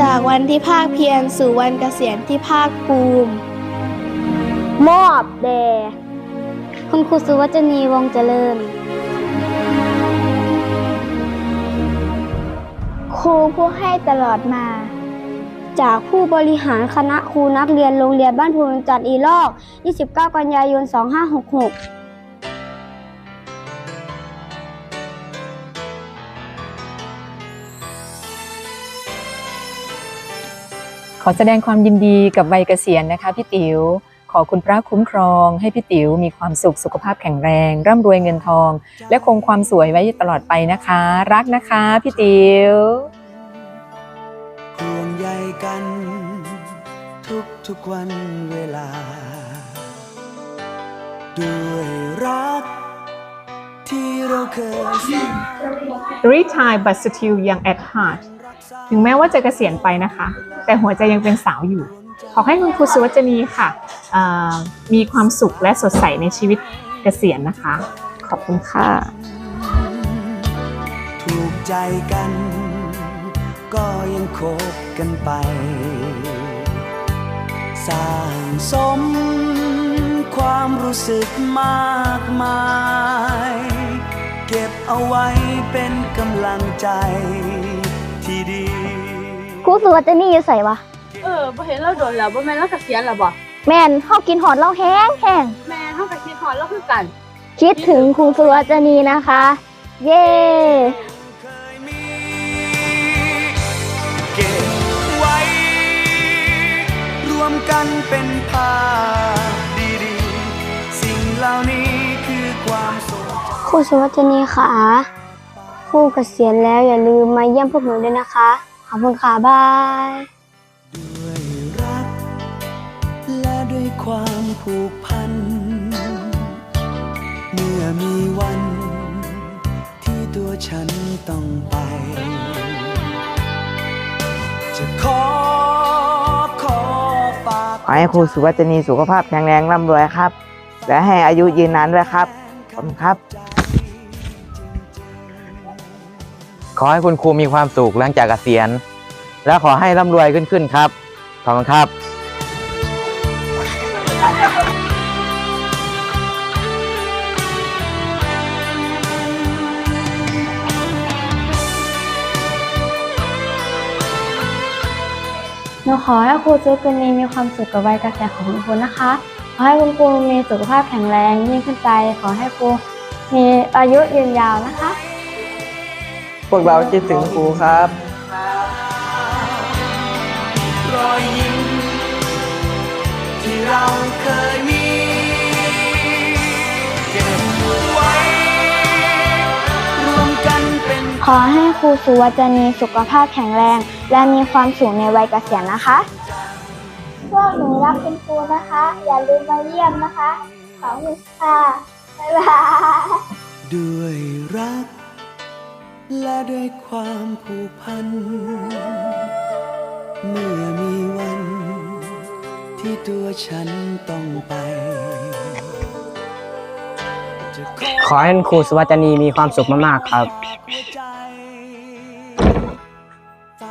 จากวันที่ภาคเพียรสู่วันเกษียณที่ภาคภูมิ มอบแด่คุณครูสุวัจนีวงเจริญ ครูผู้ให้ตลอดมา จากผู้บริหารคณะครูนักเรียนโรงเรียนบ้านภูมิจันทร์อีลอก 29 กันยายน 2566 อแสดงความยินดีกับวัยเกษียณนะคะพี่ติ๋ว ขอคุณพระคุ้มครอง ให้พี่ติ๋วมีความสุขสุขภาพแข็งแรง ร่ำรวยเงินทอง และคงความสวยไว้ตลอดไปนะคะ รักนะคะพี่ติ๋วห่วงใยกัน ทุกทุกๆวันเวลา ด้วยรัก ที่เราเคยสร้าง retired but still young at heart ถึงแม้ว่าจะเกษียณไปนะคะ แต่หัวใจยังเป็นสาวอยู่ ขอให้คุณครูสุวัจนีค่ะ มีความสุขและสดใสในชีวิตเกษียณนะคะ ขอบคุณค่ะ ถูกใจกัน ก็ยังคบกันไป สร้างสมความรู้สึกมากมาย เก็บเอาไว้เป็นกำลังใจ รูสุวัจนีอยู่ใส่วะเออบ่เห็นเราโดนแล้วบ่แม่นเราเกษียณแล้วบ่แม่นเข้ากินหอดเหล่าแห้งแห้งแม่เฮาก็คิดฮอดเราคือกันคิดถึงครูสุวัจนีนะคะ เย้เคยมีเก็บไว้ รวมกันเป็นภาพดีๆ สิ่งเหล่านี้คือความทรงจครูสุวัจนีค่ะครูเกษียณแล้วอย่าลืมมาเยี่ยมพวกหนูด้วยนะคะ ขอบคุณค่ะบายำด้วยรัก และด้วยความผูกพัน เมื่อมีวัน ที่ตัวฉันต้องไป จะขอขอฝากขอให้ครูสุวัจนีสุขภาพแข็งแรงร่ำรวยครับ และให้อายุยืนนานด้วยครับ ขอบคุณครับ ขอให้คุณครูมีความสุขหลังจากเกษียณ และขอให้ร่ำรวยขึ้นขึ้นครับ ขอบคุณครับ หนูขอให้ครูจุ๊กนีมีความสุขกับวัยเกษียณของคุณครูนะคะ ขอให้คุณครูมีสุขภาพแข็งแรงยิ่งขึ้นไป ขอให้ครูมีอายุยืนยาวนะคะ พวกเราคิดถึงครูครับ รอยยิ้มที่เราเคยมีเก็บไว้รวมกันเป็นขอให้ครูสุวัจนีสุขภาพแข็งแรง และมีความสุขในวัยเกษียณนะคะ พวกหนูรักคุณครูนะคะ อย่าลืมมาเยี่ยมนะคะ ขอบคุณค่ะ บ๊ายบาย ด้วยรัก และด้วยความผูกพัน เมื่อมีวัน ที่ตัวฉันต้องไปจะขอขอให้คุณครูสุวัจนีมีความสุขมากๆครับหัวใจ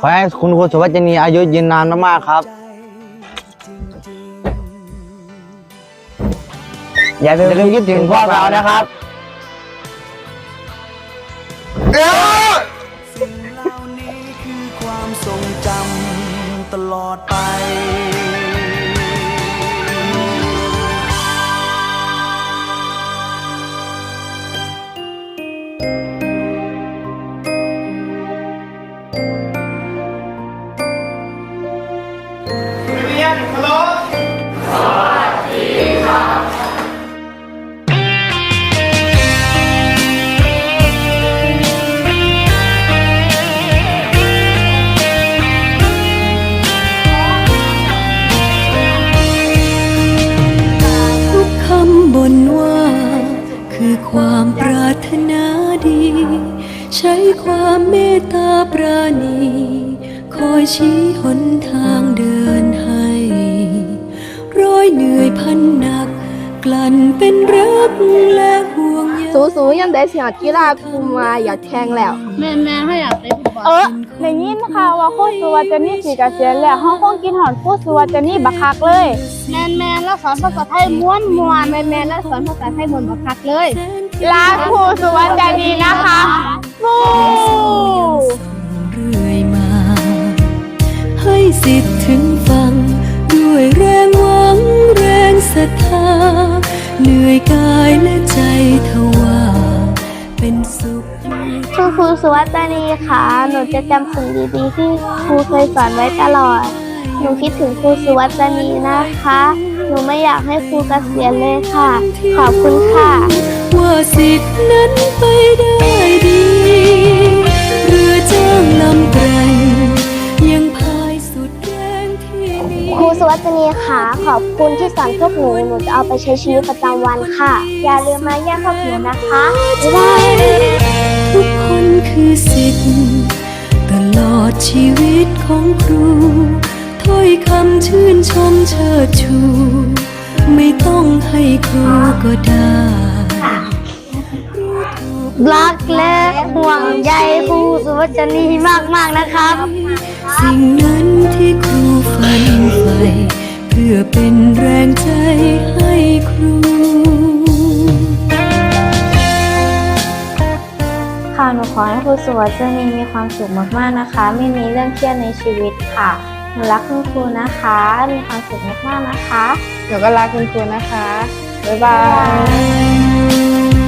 ขอให้คุณครูสุวัจนีอายุยืนนานมากๆครับจริงอย่าลืมคิดถึงพวกเรานะครับ ตลอดไป ใช้ความเมตตาปราณี คอยชี้หนทางเดินให้ ร้อยเหนื่อยพันหนัก กลั่นเป็นรักและห่วงใยสูสูยังได้สิหอดกีฬาภูมิมาอยากแข่งแล้ว แม่แม่เฮาอยากเตะฟุตบอลเออในยินค่ะว่าครูสุวัจนีสีเกษียณแล้วห้องคงกินหอนครูสุวัจนีบักคักเลย แมนแมนแล้วสอนภาษาไทยม้วนมวนแมนแมนแล้วสอนภาษาไทยม้วนบักคักเลย รักครูสุวัจนีนะคะฟูเรื่อยมา ให้สิทธิ์ถึงฟัง ด้วยแรงหวังแรงศรัทธา เหนื่อยกายและใจทว่า เป็นสุขคุณครูสุวัจนีค่ะ หนูจะจำสิ่งดีๆ ที่ครูเคยสอนไว้ตลอด หนูคิดถึงครูสุวัจนีนะคะ หนูไม่อยากให้ครูเกษียณเลยค่ะ ขอบคุณค่ะ ว่าสิทธินั้นไปได้ดี เรือจ้างลำแกร่งยังพายสุดแรงที่มีครูสุวัจนีค่ะขอบคุณที่สอนพวกหนูหนูจะเอาไปใช้ชีวิตประจำวันค่ะ อย่าลืมมาเยี่ยมพวกหนูนะคะบ๊ายบายทุกคนคือสิทธิ์ตลอดชีวิตของครูถ้อยคำชื่นชมเชิดชู ไม่ต้องให้ครูก็ได้ รักและห่วงใยครูสุวัจนีมากๆนะครับ สิ่งนั้นที่ครูฝันใฝ่เพื่อเป็นแรงใจให้ครู ค่ะหนูขอให้ครูสุวัจนีมีความสุขมากๆนะคะ ไม่มีเรื่องเครียดในชีวิตค่ะหนูรักคุณครูนะคะ มีความสุขมากๆนะคะ หนูก็รักคุณครูนะคะ บ๊ายบาย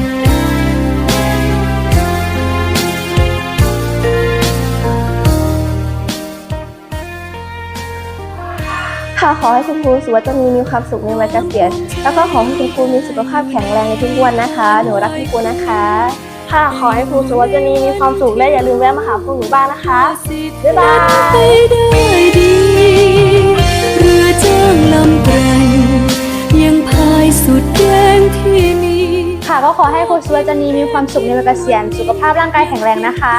ค่ะขอให้คุณครูสุวัจนีมีความสุขในวัยเกษียณแล้วก็ขอให้คุณครูมีสุขภาพแข็งแรงในทุกวันนะคะ หนูรักคุณครูนะคะ ค่ะขอให้ครูสุวัจนีมีความสุขและอย่าลืมแวะมาหาพวกหนูบ้างนะคะบ๊ายบายไปได้ดีเรือจ้างลำแกร่งยังพายสุดแรงที่มีค่ะก็ขอให้ครูสุวัจนีมีความสุขในวัยเกษียณสุขภาพร่างกายแข็งแรงนะคะ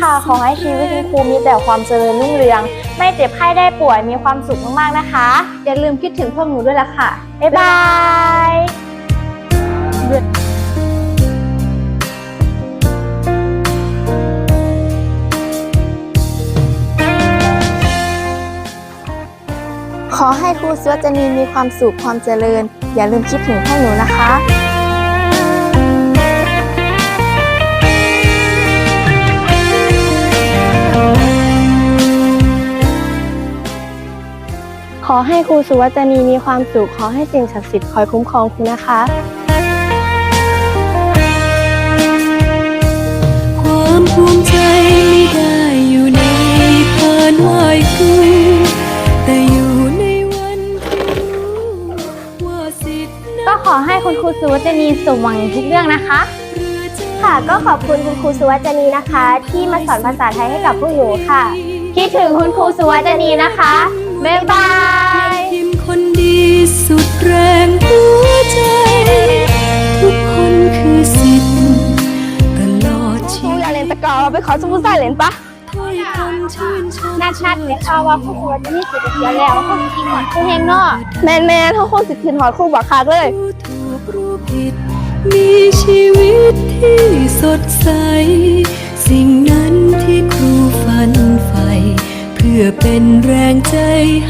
ค่ะขอให้ชีวิตคุณครูมีแต่ความเจริญรุ่งเรือง ไม่เจ็บไข้ได้ป่วยมีความสุขมากๆนะคะ อย่าลืมคิดถึงพวกหนูด้วยล่ะค่ะ บ๊ายบายขอให้ครูสุวัจนีมีความสุขความเจริญ อย่าลืมคิดถึงพวกหนูนะคะ ขอให้ครูสุวัจนีมีความสุข ขอให้สิ่งศักดิ์สิทธิ์คอยคุ้มครองคุณนะคะความภูมิใจไม่ได้อยู่ในพานไหวครูแต่อยู่ในวันที่รู้ว่าสิทธิ์นั้นก็ขอให้คุณครูสุวัจนีสมหวังในทุกเรื่องนะคะเรือจ้างค่ะ ก็ขอบคุณคุณครูสุวัจนีนะคะ ที่มาสอนภาษาไทยให้กับพวกหนูค่ะ คิดถึงคุณครูสุวัจนีนะคะ บ๊ายบายพิมพ์คนดีสุดแรงหัวใจ ทุกคนคือสิทธิ์ตลอดคชีรูวิตอยากเล่นตะกร้อไปขอสมุนไพรเล่นปะถ้อยคำชื่นชมนัดนัดเลยค่ะว่าครูสุวัจนีสุดเสียแล้วครูจริงๆหมดครูเฮงเนาะแมนแมนๆถ้าครูสิทธิ์หอดครูบักคักเลยรู้ถูกรู้ผิดมีชีวิตที่สดใส สิ่งนั้นที่ครูฝันใฝ่เพื่อเป็นแรงใจ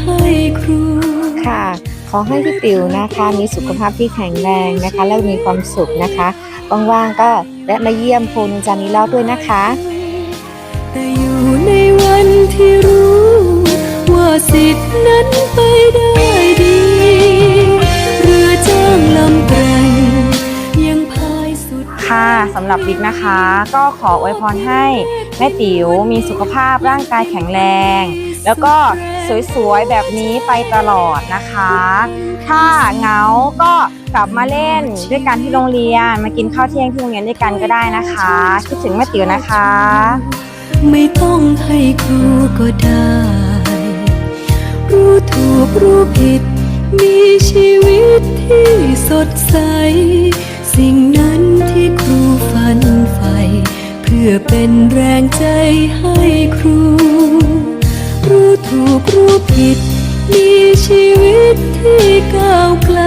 ให้ครู ค่ะ ขอให้พี่ติ๋วนะคะ มีสุขภาพที่แข็งแรงนะคะ และมีความสุขนะคะว่างๆก็แวะมาเยี่ยมโพนุจานิเล่าด้วยนะคะ แต่อยู่ในวันที่รู้ ว่าสิทธินั้นไปได้ดีเรือจ้างลำแกร่งยังพายสุด ค่ะสำหรับบิ๊กนะคะ ก็ขออวยพรให้ แม่ติ๋วมีสุขภาพร่างกายแข็งแรง แล้วก็สวยๆ แบบนี้ไปตลอดนะคะ ถ้าเหงาก็กลับมาเล่นด้วยกันที่โรงเรียน มากินข้าวเที่ยงที่โรงเรียนด้วยกันก็ได้นะคะคิดถึงแม่ติ๋วนะคะ ไม่ต้องให้ครูก็ได้ รู้ถูกรู้ผิด มีชีวิตที่สดใส สิ่งนั้นที่ครูฝันใฝ่ื่อเป็นแรงใจให้ครู รู้ถูกรู้ผิด มีชีวิตที่ก้าวไกล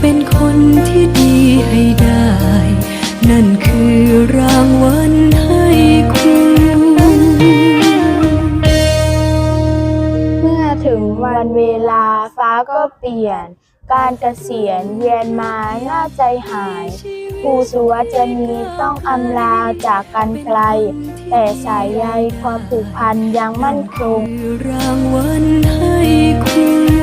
เป็นคนที่ดีให้ได้ นั่นคือรางวัลให้ครู เมื่อถึงวันเวลาฟ้าก็เปลี่ยน การเกษียณเวียนมาหน้าใจหายครูสุวัจนีต้องอำลาจากกันไกล แต่สายใยความผูกพันยังมั่นคงรางวัลให้คุณ